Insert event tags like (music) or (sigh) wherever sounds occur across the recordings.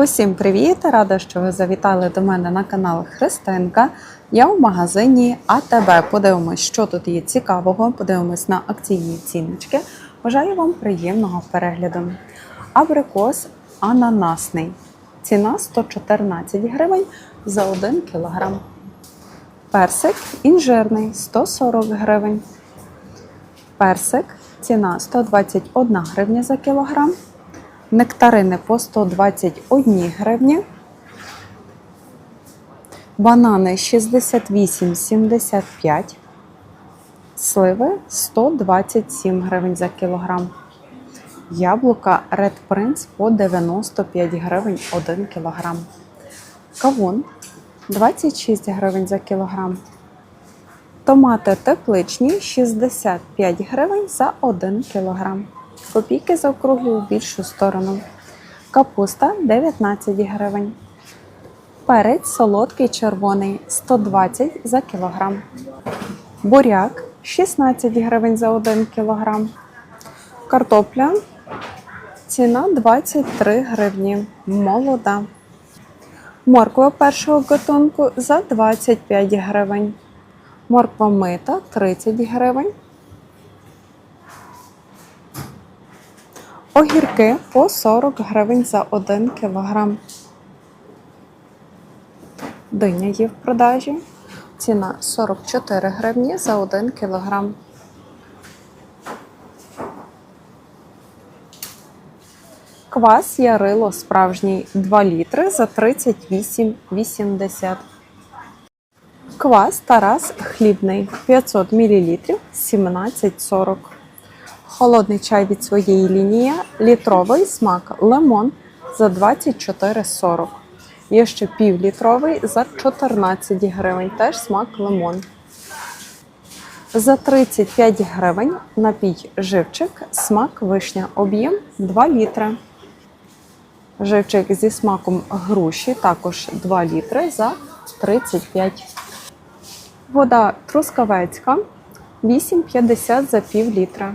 Усім привіт! Рада, що ви завітали до мене на канал Христинка. Я в магазині АТБ. Подивимось, що тут є цікавого. Подивимось на акційні ціннички. Бажаю вам приємного перегляду. Абрикос ананасний. Ціна 114 гривень за 1 кілограм. Персик інжирний 140 гривень. Персик ціна 121 гривня за кілограм. Нектарини по 121 гривні. Банани 68,75. Сливи 127 гривень за кілограм. Яблука Red Prince по 95 гривень 1 кілограм. Кавун 26 гривень за кілограм. Томати тепличні 65 гривень за 1 кілограм. Копійки заокруглюю в більшу сторону. Капуста 19 гривень. Перець солодкий червоний 120 за кілограм. Буряк 16 гривень за 1 кілограм. Картопля ціна 23 гривні. Молода. Морква першого гатунку за 25 гривень. Морква мита 30 гривень. Огірки по 40 гривень за 1 кілограм. Диня є в продажі. Ціна 44 гривні за 1 кілограм. Квас ярило справжній 2 літри за 38,80. Квас Тарас хлібний 500 мл 17,40. Холодний чай від своєї лінії, літровий смак лимон за 24,40. Є ще півлітровий за 14 гривень, теж смак лимон. За 35 гривень напій живчик, смак вишня, об'єм 2 літри. Живчик зі смаком груші, також 2 літри за 35. Вода трускавецька 8,50 за пів літра.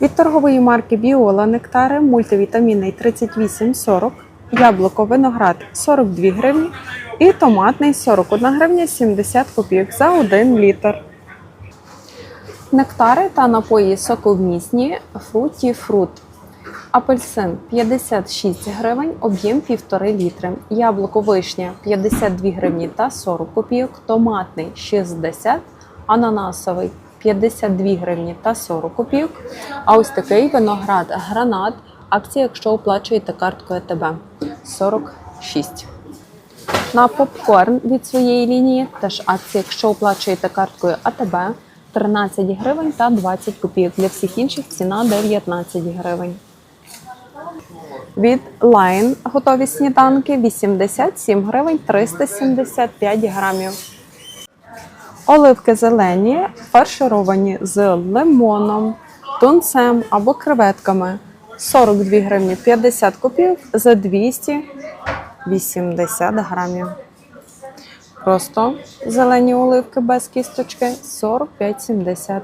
Від торгової марки Біола нектари мультивітамінний 38,40, яблуко виноград 42 гривні і томатний 41 гривня 70 копійок за 1 літр. Нектари та напої соковмісні фруті фрут. Апельсин 56 гривень, об'єм 1,5 літри. Яблуко вишня 52 гривні та 40 копійок, томатний 60, ананасовий 52 гривні та 40 копійок. А ось такий виноград гранат. Акція, якщо оплачуєте карткою ТБ 46. На попкорн від своєї лінії теж акція, якщо оплачуєте карткою АТБ 13 гривень та 20 копійок. Для всіх інших ціна 19 гривень. Від Line готові сніданки 87 гривень 375 грамів. Оливки зелені, фаршировані з лимоном, тунцем або креветками. 42 гривні 50 копійок за 280 грамів. Просто зелені оливки без кісточки 45,70.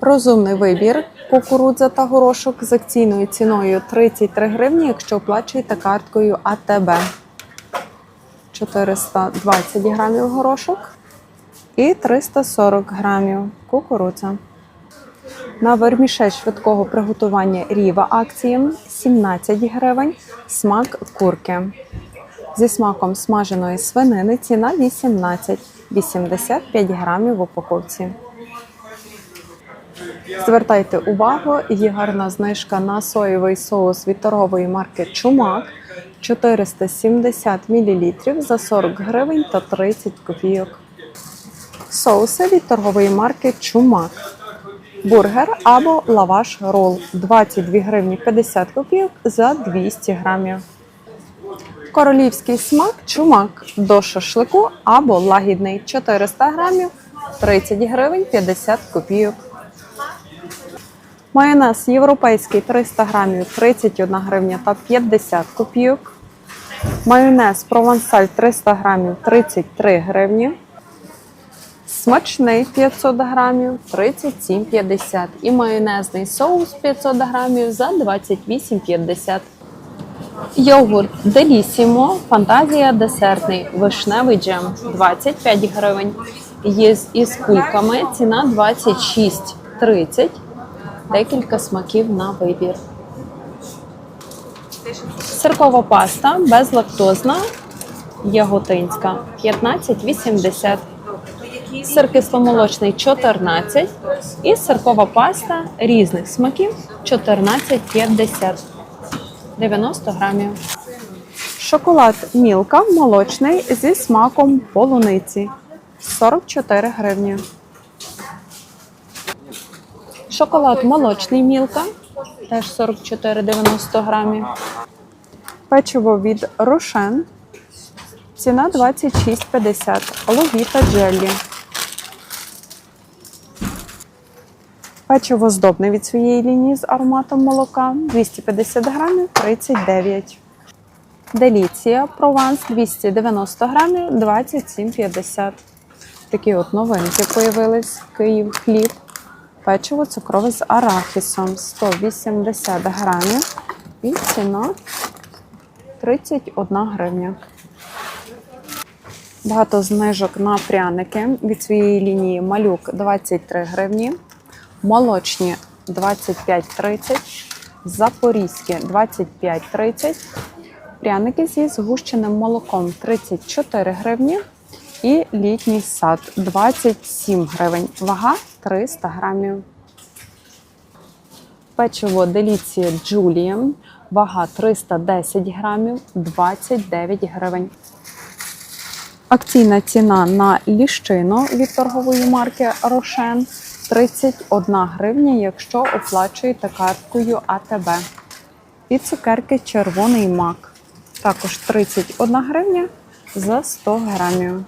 Розумний вибір кукурудза та горошок з акційною ціною 33 гривні, якщо оплачуєте карткою АТБ. 420 грамів горошок і 340 грамів кукурудза. На вермішель швидкого приготування ріва акції 17 гривень, смак курки. Зі смаком смаженої свинини ціна 18, 85 грамів в упаковці. Звертайте увагу, є гарна знижка на соєвий соус від марки Чумак 470 мл за 40 гривень та 30 копійок. Соуси від торгової марки Чумак. Бургер або лаваш рол 22 гривні 50 копійок за 200 грамів. Королівський смак чумак до шашлику або лагідний 400 грамів 30 гривень 50 копійок. Майонез європейський 300 грамів 31 гривня та 50 копійок. Майонез провансаль 300 грамів 33 гривні. Смачний 500 грамів 37,50 і майонезний соус 500 грамів за 28,50. Йогурт Делісімо, фантазія десертний, вишневий джем 25 гривень. Є із кульками, ціна 26,30. Декілька смаків на вибір. Сиркова паста безлактозна, яготинська 15,80. Сир кисломолочний 14 і сиркова паста різних смаків 14,50. 90 грамів. Шоколад Мілка молочний зі смаком полуниці 44 гривні. Шоколад молочний Мілка теж 44,90 грамів. Печиво від Рошен. Ціна 26,50. Ловіта джеллі. Печиво здобне від своєї лінії з ароматом молока 250 грамів 39. Деліція Прованс 290 грамів 27,50. Такі от новинки появились. Київ хліб. Печиво цукрове з арахісом. 180 грамів. І ціна 31 гривня. Багато знижок на пряники. Від своєї лінії малюк 23 гривні, молочні 25,30, запорізькі 25,30, пряники зі згущеним молоком 34 гривні і літній сад 27 гривень. Вага 300 грамів. Печиво Деліція Джуліан, вага 310 грамів, 29 гривень. Акційна ціна на ліщину від торгової марки Рошен 31 гривня, якщо оплачуєте карткою АТБ. І цукерки червоний мак. Також 31 гривня за 100 грамів.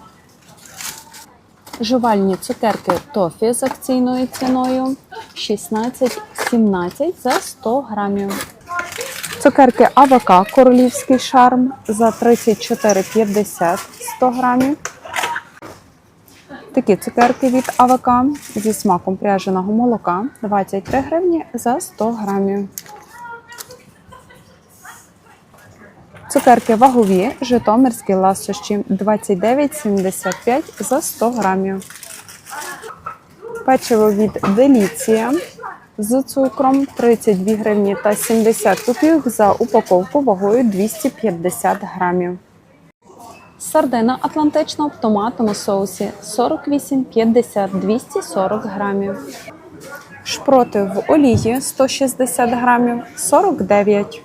Жувальні цукерки тофі з акційною ціною 16,17 за 100 грамів. Цукерки АВК королівський шарм за 34,50 100 грамів. Такі цукерки від АВК зі смаком пряженого молока 23 гривні за 100 грамів. Цукерки вагові, житомирські ласощі 29,75 за 100 грамів. Печиво від Деліція з цукром 32 гривні та 70 копійок за упаковку вагою 250 грамів. Сардина атлантична в томатному соусі 48,50 240 грамів. Шпроти в олії 160 грамів 49.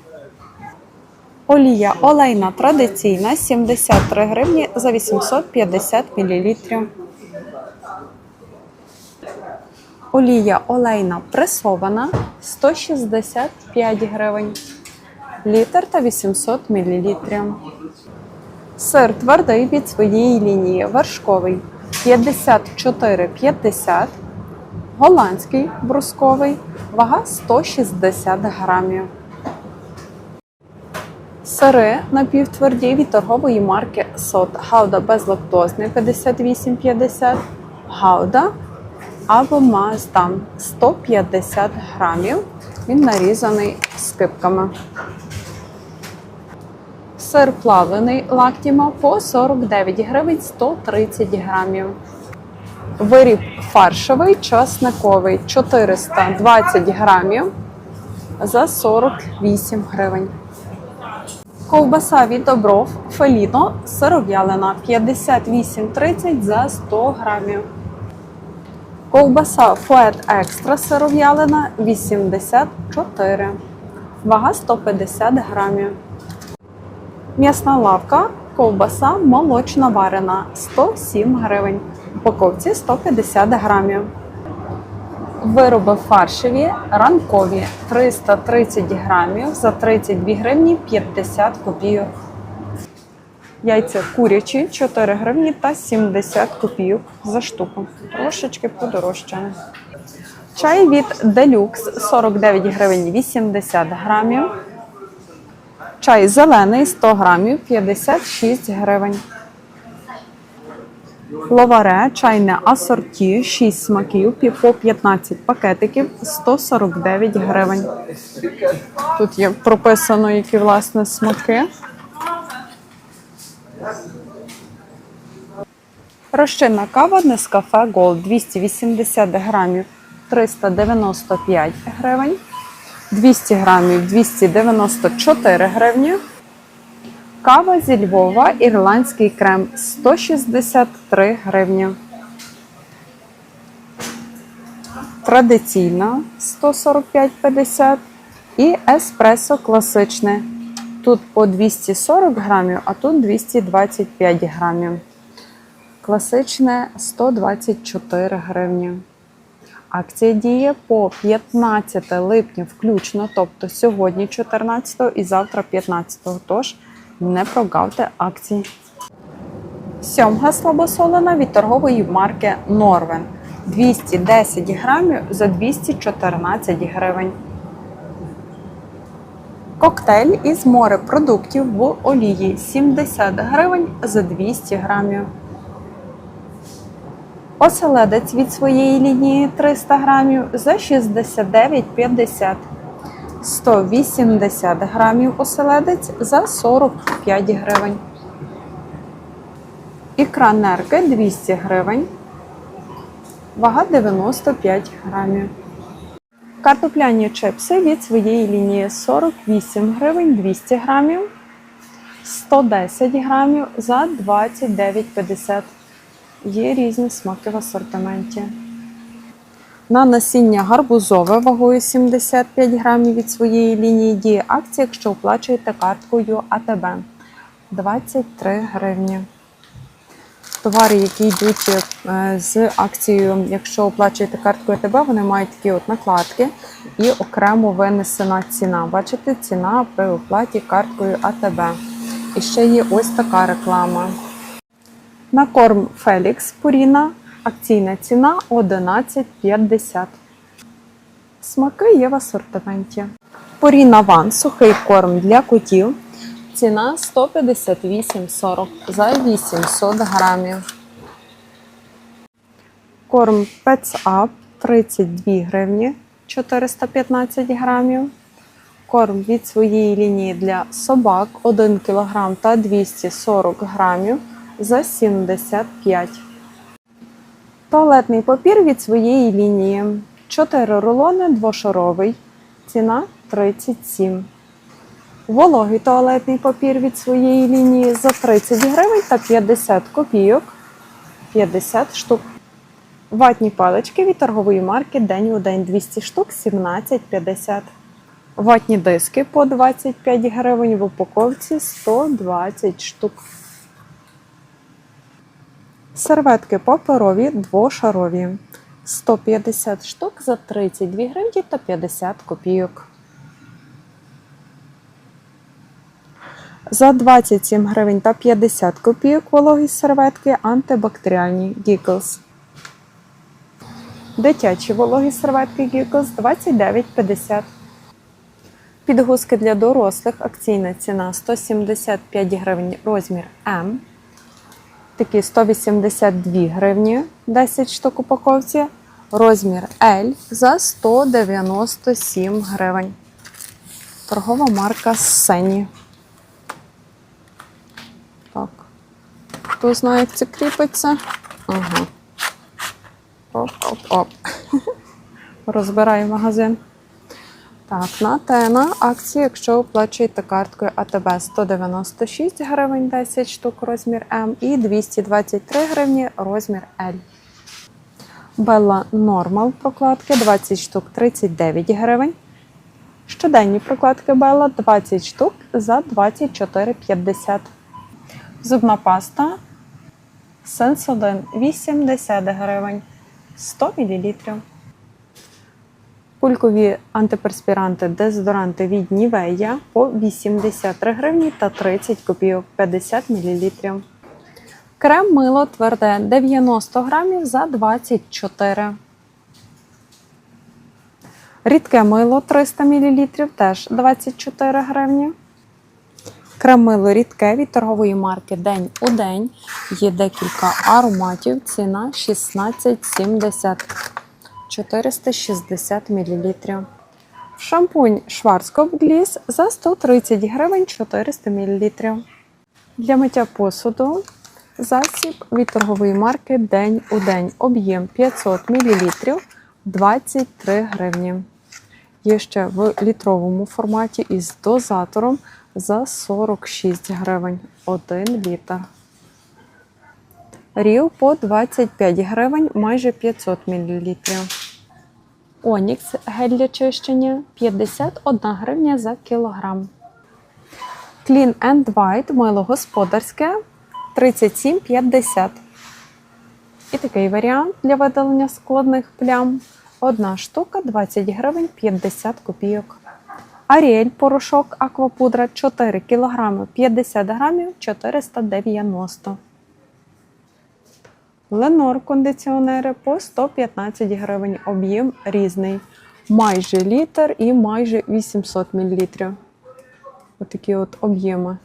Олія олейна традиційна 73 гривні за 850 мл. Олія олейна пресована 165 гривень. Літр та 800 мл. Сир твердий від своєї лінії вершковий 54,50. Голландський брусковий, вага 160 грамів. Сири напівтверді від торгової марки Сот Гауда безлактозний 58,50, Гауда або Маздам 150 грамів. Він нарізаний скипками. Сир плавлений лактіма по 49 гривень 130 грамів. Виріб фаршовий часниковий 420 грамів за 48 гривень. Ковбаса від Добров Феліно сиров'ялина 58,30 за 100 грамів. Ковбаса Фует Екстра сиров'ялина 84. Вага 150 грамів. М'ясна лавка, ковбаса молочна варена 107 гривень. Упаковці 150 грамів. Вироби фаршеві ранкові 330 грамів за 32 гривні 50 копійок. Яйця курячі 4 гривні та 70 копійок за штуку. Трошечки подорожчане. Чай від Deluxe 49 гривень 80 грамів. Чай зелений 100 грамів 56 гривень. Ловаре, чайне асорті, 6 смаків, по 15 пакетиків, 149 гривень. Тут є прописано, які власне смаки. Розчинна кава Нескафе Gold 280 грамів 395 гривень, 200 грамів 294 гривні. Кава зі Львова, ірландський крем 163 гривні. Традиційна 145,50 і еспресо класичне. Тут по 240 грамів, а тут 225 грамів. Класичне 124 гривні. Акція діє по 15 липня включно, тобто сьогодні 14 і завтра 15. Тож не прогавте акції. Сьомга слабосолена від торгової марки Норвен 210 грамів за 214 гривень. Коктейль із морепродуктів в олії 70 гривень за 200 грамів. Оселедець від своєї лінії 300 грамів за 69,50. 180 грамів оселедець за 45 гривень. Ікра нерки 200 гривень. Вага 95 грамів. Картопляні чипси від своєї лінії 48 гривень 200 грамів. 110 грамів за 29,50. Є різні смаки в асортименті. На насіння гарбузове вагою 75 грамів від своєї лінії діє акція, якщо оплачуєте карткою АТБ 23 гривні. Товари, які йдуть е, з акцією, якщо оплачуєте карткою АТБ, вони мають такі от накладки і окремо винесена ціна. Бачите, ціна при оплаті карткою АТБ. І ще є ось така реклама. На корм Фелікс Пуріна акційна ціна 11,50. Смаки є в асортименті. Пуріна Ван сухий корм для котів. Ціна 158,40 за 800 грамів. Корм Pets Up 32 гривні 415 грамів. Корм від своєї лінії для собак 1 кг та 240 грамів за 75. Туалетний папір від своєї лінії. 4 рулони двошаровий. Ціна 37. Вологий туалетний папір від своєї лінії за 30 гривень та 50 копійок. 50 штук. Ватні палички від торгової марки День у день 200 штук 17,50. Ватні диски по 25 гривень в упаковці 120 штук. Серветки паперові двошарові. 150 штук за 32 гривні та 50 копійок. За 27 гривень та 50 копійок вологі серветки антибактеріальні Giggles. Дитячі вологі серветки Giggles 29,50. Підгузки для дорослих акційна ціна 175 гривень розмір М. Такі 182 гривні 10 штук упаковці. Розмір L за 197 гривень. Торгова марка Сені. Так. Хто знає, як це кріпиться? Ага. Оп-оп-оп. (laughs) Розбираю магазин. Так, на Тена акції, якщо оплачуєте карткою АТБ 196 гривень 10 штук розмір М і 223 гривні розмір L. Белла Нормал прокладки 20 штук 39 гривень. Щоденні прокладки Белла 20 штук за 24,50. Зубна паста Сенсоден 80 гривень 100 мл. Пулькові антиперспіранти, дезодоранти від Нівея по 83 гривні та 30 копійок 50 мл. Крем мило тверде 90 грамів за 24. Рідке мило 300 мл теж 24 гривні. Кремило рідке від торгової марки День у день. Є декілька ароматів. Ціна 16,70 460 мл. Шампунь Schwarzkopf Gliss за 130 гривень 400 мл. Для миття посуду засіб від торгової марки День у день. Об'єм 500 мл 23 гривні. Є ще в літровому форматі із дозатором за 46 гривень 1 літр. Рів по 25 гривень майже 500 мл. Онікс гель для чищення 51 гривня за кілограм. Clean and White мило господарське 37,50. І такий варіант для видалення складних плям. Одна штука 20 гривень 50 копійок. Аріель порошок аквапудра 4 кг 50 грамів 490. Ленор кондиціонери по 115 гривень. Об'єм різний. Майже літр і майже 800 мл. Отакі от об'єми.